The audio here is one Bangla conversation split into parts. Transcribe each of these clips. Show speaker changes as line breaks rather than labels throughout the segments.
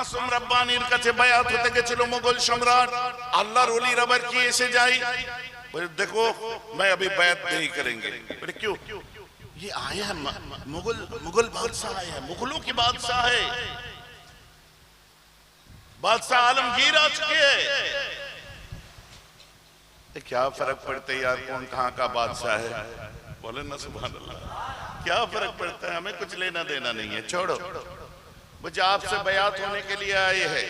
মাসুম রাব্বানির কাছে বায়াত হতে গেছিল মুঘল সম্রাট আল্লাহর ওলির আবার কি এসে যায় बोले देखो मैं अभी बैत नहीं करेंगे बोले क्यों ये आया है म- मुगल मुगल बादशाह आया है मुगलों की बादशाह है बादशाह आलमगीर आ चुके हैं ये क्या फर्क पड़ता है यार कौन कहाँ का बादशाह है बोले ना सुबह अल्लाह क्या फर्क पड़ता है हमें कुछ लेना देना नहीं है छोड़ो मुझे आपसे बयात होने के लिए आए हैं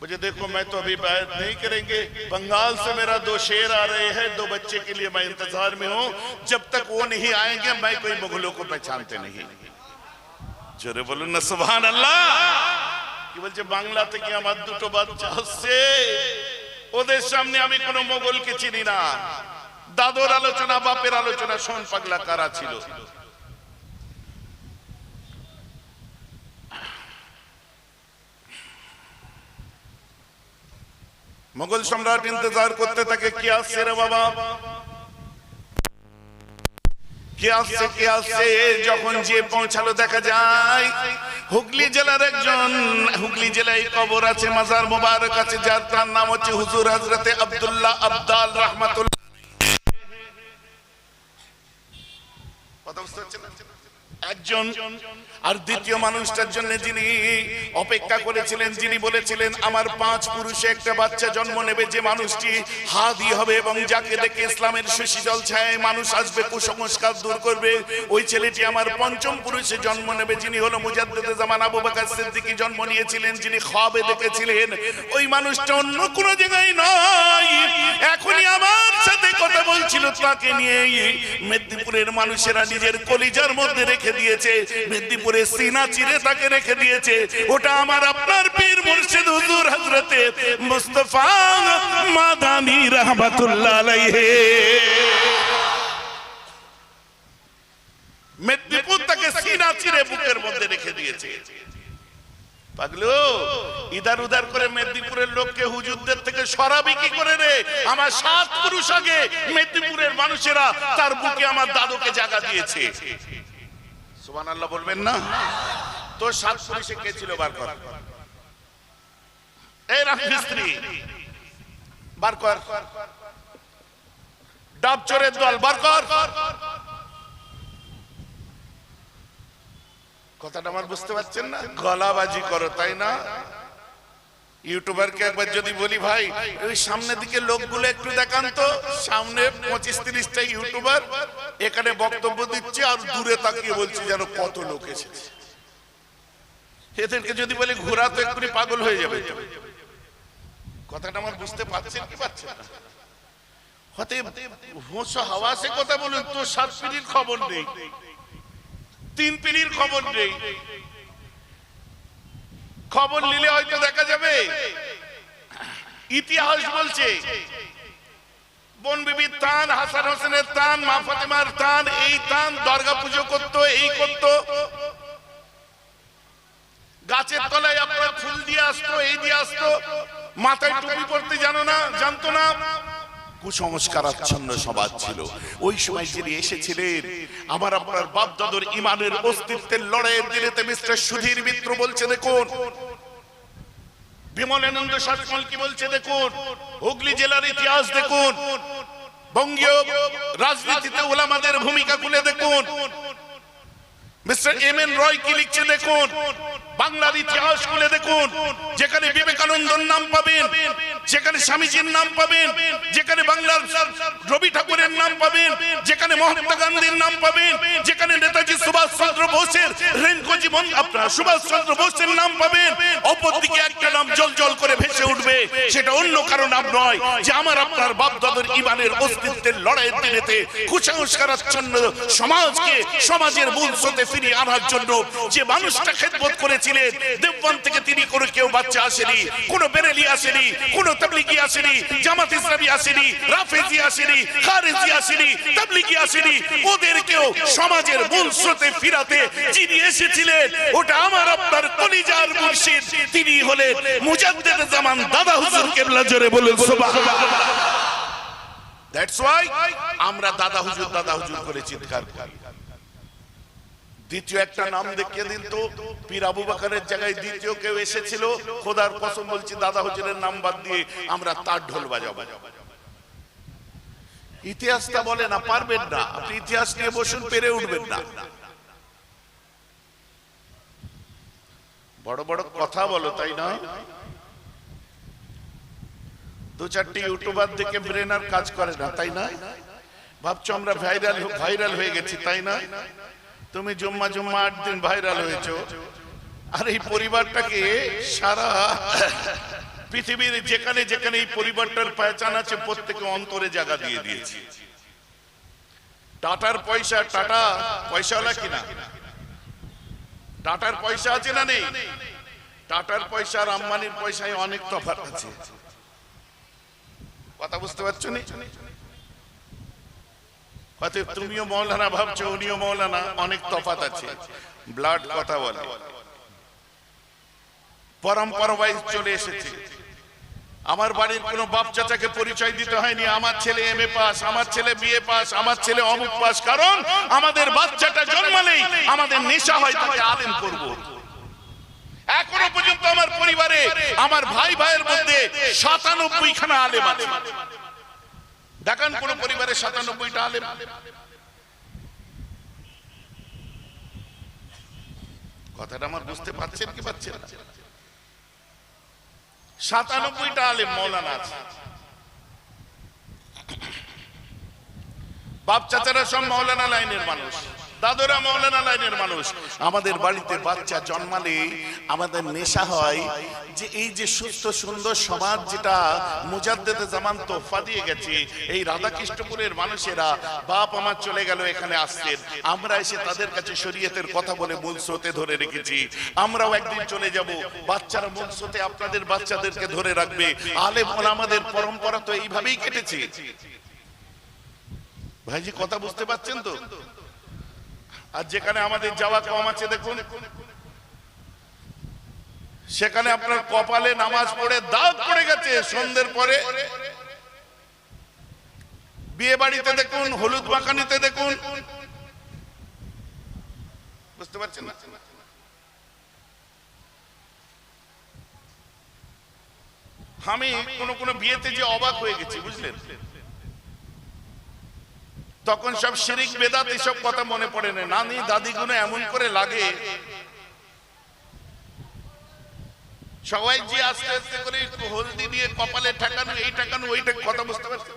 मुझे देखो मैं तो अभी बैत नहीं करेंगे बंगाल से मेरा दो शेर आ रहे हैं दो बच्चे के लिए मैं इंतजार में हूं जब तक वो नहीं आएंगे मैं कोई मुगलों को पहचानते नहीं জোরে বলুন না সুবহান আল্লাহ কি বলছে বাংলা থেকে আমার দুটো বাচ্চা আসছে ওদের সামনে আমি কোনো মোগলকে চিনি না দাদর আলোচনা বাপের আলোচনা শোন পাগলা কারা ছিল মোগল সম্রাট ইন্তজার করতে থাকে, কি আসছে রে বাবা? কি আসছে কি আসছে? যখন যে পৌঁছালো, দেখা যায় হুগলি জেলার একজন, হুগলি জেলায় কবর আছে, মাজার মোবারক আছে, যার তার নাম হচ্ছে হুজুর হজরতে আব্দুল্লাহ আব্দাল রহমাতুল্লাহ? একজন আর দ্বিতীয় মানুষটার জন্য যিনি অপেক্ষা করেছিলেন, যিনি বলেছিলেন, আমার পাঁচ পুরুষে একটা বাচ্চা জন্ম নেবে যে মানুষটি হাদি হবে এবং যাকে দেখে ইসলামের সুশীতল ছায় মানুষ আসবে, কুসংস্কার দূর করবে। ওই ছেলেটি আমার পঞ্চম পুরুষে জন্ম নেবে, যিনি হলো মুজাদ্দেদে আবু বকর সিদ্দিকী জন্ম নিয়েছিলেন, যিনি খাবে দেখেছিলেন। ওই মানুষটা অন্য কোনো জায়গায় নয় এখনই আমার সাথে কথা বলছিল, তাকে নিয়ে মেদিনীপুরের মানুষেরা নিজের কলিজার মধ্যে রেখে দিয়েছে। মেদিনীপুরের সিনা চিরে তাকে রেখে দিয়েছে। ওটা আমার আপনার পীর মুর্শিদ হুজুর হজরতে মুস্তফা মাদানি রহমাতুল্লাহ আলাইহি। মেদিনীপুর তাকে সিনা চিরে বুকের মধ্যে রেখে দিয়েছে। পাগলো, ইদার উদার করে মেদিনীপুরের লোককে হুজুরদের থেকে সরাবি কি করে রে? আমার সাত পুরুষ আগে মেদিনীপুরের মানুষেরা তার বুকে আমার দাদুকে জায়গা দিয়েছে। বলবেন না? কে ছিল বার কর। এই রামমিস্ত্রি বার কর। ডাব চোরের দল, বার কর। কথাটা আমার বুঝতে পারছেন না? গলাবাজি করো, তাই না? ইউটিউবারকে একবার যদি বলি ভাই ওই সামনের দিকে লোকগুলো একটু দেখান তো। সামনে পঁচিশ তিরিশটা ইউটিউবার এখানে বক্তব্য দিচ্ছে আর দূরে তাকিয়ে বলছি যেন কত লোক এসেছে। এদেরকে যদি বলি ঘোরা তো একটু পাগল হয়ে যাবে। কথাটা আমার বুঝতে পারছেন কি পারছেন হোস হাওয়া সে কথা বলুন তো সাত পিড়ির খবর নেই। তিন পিড়ির খবর নেই। খবর নিলে হয়তো দেখা যাবে। ইতিহাস বলছে, বন বিবির তান, হাসান হোসেনের তান, মা ফাতেমার তান, এই তান দুর্গা পুজো করতো, এই করতো। গাছের তলায় আপনার ফুল দিয়ে আসতো, এই দিয়ে আসতো। মাথায় টুপি পড়তে জানো না, জানতো না? কুসংস্কারাচ্ছন্ন সমাজ ছিল। ওই সময় যিনি এসেছিলেন, আমার আপনার বাপ দাদুর ইমানের অস্তিত্বের লড়াইয়ের দিনেতে মিস্টার সুধীর মিত্র বলছে, দেখুন। বিমলানন্দ শাসমল কি বলছে, দেখুন। হুগলি জেলার ইতিহাস, দেখুন। বঙ্গীয় রাজনীতিতে ওলামাদের ভূমিকা খুলে, দেখুন। মিস্টার এম এন রয় কি লিখছে, দেখুন। বাংলার ইতিহাস খুলে, দেখুন। যেখানে বিবেকানন্দর নাম পাবেন। যেখানে স্বামীজির নাম পাবেন, যেখানে বাংলার রবি ঠাকুরের নাম পাবেন, যেখানে মহাত্মা গান্ধীর নাম পাবেন, যেখানে নেতাজি সুভাষ চন্দ্র বোসের, রেঙ্কো জীবন, আপনার সুভাষ চন্দ্র বোসের নাম পাবেন। একটা নাম জল জল করে ভেসে উঠবে, সেটা অন্য নাম নয়, যে আমার আপনার ইমানের অস্তিত্বের লড়াইয়ের দিনেতে সমাজকে, সমাজের মূল স্রোতে ফিরিয়ে আনার জন্য যে মানুষটা খেদমত করেছিলেন দেববান থেকে তিনি কোনো কেউ বাচ্চা আসেনি, কোনো বেরেলি আসেনি, কোনো তাবলিগি আসেনি জামাত ইসলামী আসেনি রাফেজি আসেনি খারেজি আসেনি তাবলিগি আসেনি। ওদেরকেও সমাজের মূল স্রোতে ফিরাতে যিনি এসেছিলেন ওটা আমার আপনার কলিজার মুর্শিদ। তিনি হলেন মুজাদ্দেদ জামান দাদা হুজুর কেবলা জোরে বলুন সুবহানাল্লাহ। দ্যাটস ওয়াই আমরা দাদা হুজুর দাদা হুজুর করে চিৎকার করি। দ্বিতীয় একটা নাম দেখিয়ে দিন তো। পীর আবু বাকারের জায়গায় দ্বিতীয় কেউ এসেছিল। খোদার কসম বলছি, দাদা হুজুরের নাম বাদ দিয়ে আমরা তার ঢোল বাজাবো। ইতিহাসটা বলে না পারবেন না। আপনি ইতিহাস নিয়ে বসুন, পেরে উঠবেন না। বড় বড় কথা বলো, তাই না? দু চারটি ইউটিউবার দেখে ব্রেন আর কাজ করে না, তাই না? ভাবছ আমরা ভাইরাল ভাইরাল হয়ে গেছি, তাই না? তুমি জম্মা জুম্মা আট দিন ভাইরাল হয়েছো। আর এই পরিবারটাকে সারা পৃথিবীর যেখানে যেখানে এই পরিবারটার পেহচান আছে, প্রত্যেকে অন্তরে জায়গা দিয়ে দিয়েছে। টাটার পয়সা, টাটা পয়সাওয়ালা কিনা টাটার পয়সা আছে না নেই? টাটার পয়সা আর আম্বানির পয়সায় অনেক তফাৎ আছে। কথা বুঝতে পারছ নি? অতএব তুমিও মৌলানা ভাবছ, উনিও মৌলানা, অনেক তফাৎ আছে। ব্লাড কথা বলে। পরম্পরা ওয়াইজ চলে এসেছে। আমার বাড়ির কোনো বাপ চাচাকে পরিচয় দিতে হয়নি। আমার ছেলে এম এ পাস, আমার ছেলে বিএ পাস, আমার ছেলে অমুক পাস। কারণ আমাদের বাচ্চাটা জন্মালেই আমাদের নেশা হয়, তাকে আলেম করব। এখনও পর্যন্ত আমার পরিবারে আমার ভাই ভাইয়ের মধ্যে সাতানব্বই খানা আলেম আছে। দেখান কোন পরিবারে সাতানব্বইটা আলেম। কথাটা আমার বুঝতে পারছেন কি পাচ্ছেন না? সাতানব্বইটা আলেম মৌলানা আছে। বাপ চাচারা সব মৌলানা লাইনের মানুষ। দাদুরা মৌলানা লাইনের মানুষ, আমাদের বাড়িতে বাচ্চা জন্মালে আমাদের নেশা হয় যে এই যে সুস্থ সুন্দর সমাজ যেটা মুজাদ্দেদে জামান তোফা দিয়ে গেছে, এই রাধাকৃষ্ণপুরের মানুষেরা বাপ আমার চলে গেল, এখানে আসছেন। আমরা এসে তাদের কাছে শরীয়তের কথা বলে মূল স্রোতে ধরে রেখেছি। আমরাও একদিন চলে যাব, বাচ্চারা মূল স্রোতে আপনাদের বাচ্চাদেরকে ধরে রাখবে। আলেম আমাদের পরম্পরা তো এইভাবেই কেটেছে। ভাইজি, কথা বুঝতে পারছেন তো? আর যেখানে আমাদের যাওয়া কম আছে দেখুন। সেখানে আপনার কপালে নামাজ পড়ে দাগ পড়ে গেছে সন্ধ্যের পরে। বিয়ে বাড়িতে দেখুন, হলুদ মাখানিতে দেখুন। বুঝতে পারছেন আমি কোন কোন বিয়েতে যে অবাক হয়ে গেছি, বুঝলেন? তখন সব শিরিক, বেদাত এসব কথা মনে পড়ে না। নানি, দাদিগুলো এমন করে লাগে। সবাই যে আস্তে আস্তে করে হলদি দিয়ে কপালে ঠেকানো, এই ঠেকানো ওইটা কথা বুঝতে পারছি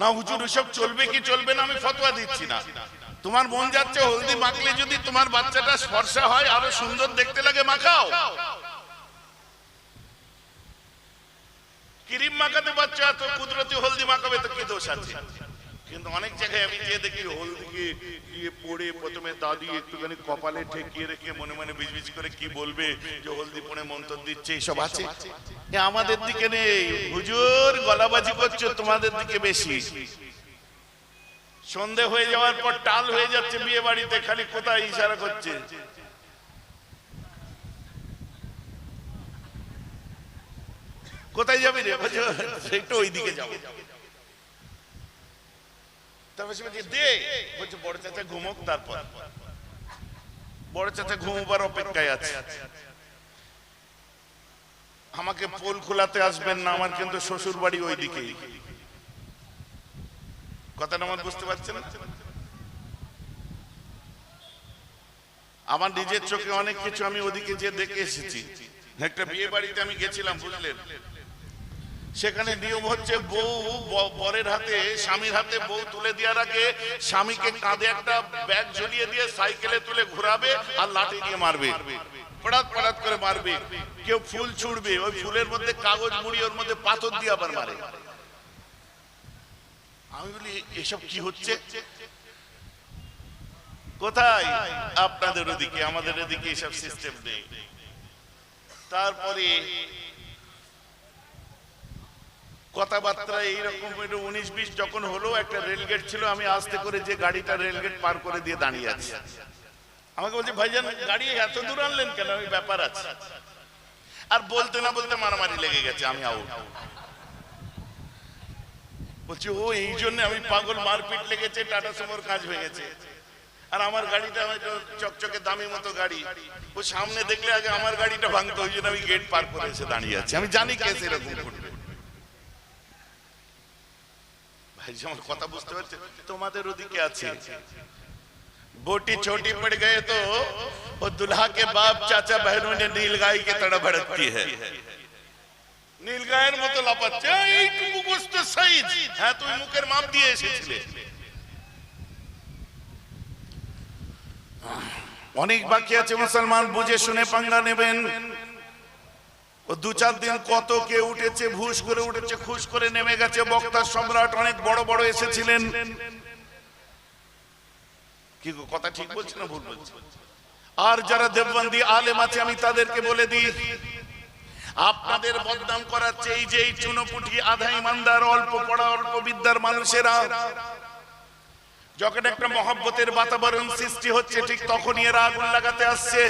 না, হুজুর ওসব চলবে কি চলবে না আমি ফতোয়া দিচ্ছি না। তোমার মন যাচ্ছে হলদি মাখলে যদি তোমার বাচ্চাটা স্পর্শা হয়, আরও সুন্দর দেখতে লাগে, মাখাও। ক্রিম মাখাতে বাচ্চা তো কুদরতি হলদি মাখাবে, তো কি দোষ আছে? কিন্তু অনেক জায়গায় আমি যে দেখি হলদিকে দিয়ে পড়ে প্রথমে দাদি একটুখানি কপালে ঠেকিয়ে রেখে মনে মনে বিজবিজ করে কি বলবে, যে হলদি পড়ে মন্তর দিচ্ছে এইসব আছে? আমাদের দিকে নেই। হুজুর, গলাবাজি করছ তোমাদের দিকে বেশি। সন্ধে হয়ে যাওয়ার পর টাল হয়ে যাচ্ছে বিয়ে বাড়িতে, খালি কোথায় ইশারা করছে? কোথায় যাবি রে? একটু ওই দিকে যাব। তারপর সে বলছে, দে। বলছে, বড় চাচা ঘুমোক তারপর। বড় চাচা ঘুমোবার অপেক্ষায় আছে। আমাকে পোল খোলাতে আসবেন না, আমার কিন্তু শ্বশুর বাড়ি ওই কথাটা আমার বুঝতে পারছেন আমার নিজের চোখে অনেক কিছু আমি ওদিকে যে দেখে এসেছি। একটা বিয়ে বাড়িতে আমি গেছিলাম, বুঝলেন? সেখানে নিয়ম হচ্ছে বউ বরের হাতে, স্বামীর হাতে বউ তুলে দেওয়ার আগে স্বামীকে কাঁধে একটা ব্যাগ ঝুলিয়ে দিয়ে সাইকেলে তুলে ঘোরাবে আর লাঠি দিয়ে মারবে। করে মারবে। কেউ ফুল ছুড়বে, ওই ফুলের মধ্যে কাগজ মুড়ি, ওর মধ্যে পাথর দিয়ে আবার মারে। আমি বলি, এসব কি হচ্ছে? কোথায়? আপনাদের ওদিকে, আমাদের ওদিকে এসব সিস্টেম নেই। তারপরে কথাবার্তা এইরকম উনিশ বিশ যখন হলো, একটা রেলগেট ছিল, আমি আসতে করে যে গাড়িটা রেলগেট পার করে দিয়ে দাঁড়িয়ে আছি। আমাকে বলছে, ভাইজান, গাড়ি এত দূর আনলেন কেন? ওই ব্যাপার আছে। আর বলতে না বলতে মারামারি লেগে গেছে, আমি আউট বলছি, ও, এই জন্য আমি পাগল, মারপিট লেগেছে, টাটা সুমোর কাজ গেছে। আর আমার গাড়িটা হয়তো চকচকে দামি মতো গাড়ি। ও সামনে দেখলে আগে আমার গাড়িটা ভাঙতো, ওই জন্য আমি গেট পার করে এসে দাঁড়িয়ে আছি। আমি জানি কে এরকম করবে ভাই যে আমার কথা বুঝতে পারছে তোমাদের ওদিকে আছে बोटी छोटी पड़ गए तो वो दुल्हा के बाप चाचा बहनों ने नील गाय की तरह भड़कती है নীল গায়ের মতো লাপাচ্ছে এইটুকু গোস্ত সাইজ হ্যাঁ তুই মুখের মাপ দিয়ে এসেছিলে অনেক বাকি আছে মুসলমান বুঝে শুনে পাঙ্গা নেবেন ও দু চার দিন কত কে উঠেছে ভুস করে উঠেছে, খুশ করে নেমে গেছে, বক্তা সম্রাট অনেক বড় বড় এসেছিলেন। কি কথা ঠিক বলছি না, ভুল বলছি? আর যারা দেববন্দি আলেম আছে, আমি তাদেরকে বলে দিই, আপনাদের বদনাম করাচ্ছে এই যে এই চুনোপুটি আধা ইমানদার, অল্প পড়া, অল্প বিদ্যার মানুষেরা। যখন একটা মহব্বতের বাতাবরণ সৃষ্টি হচ্ছে, ঠিক তখনই এরা আগুন লাগাতে আসছে।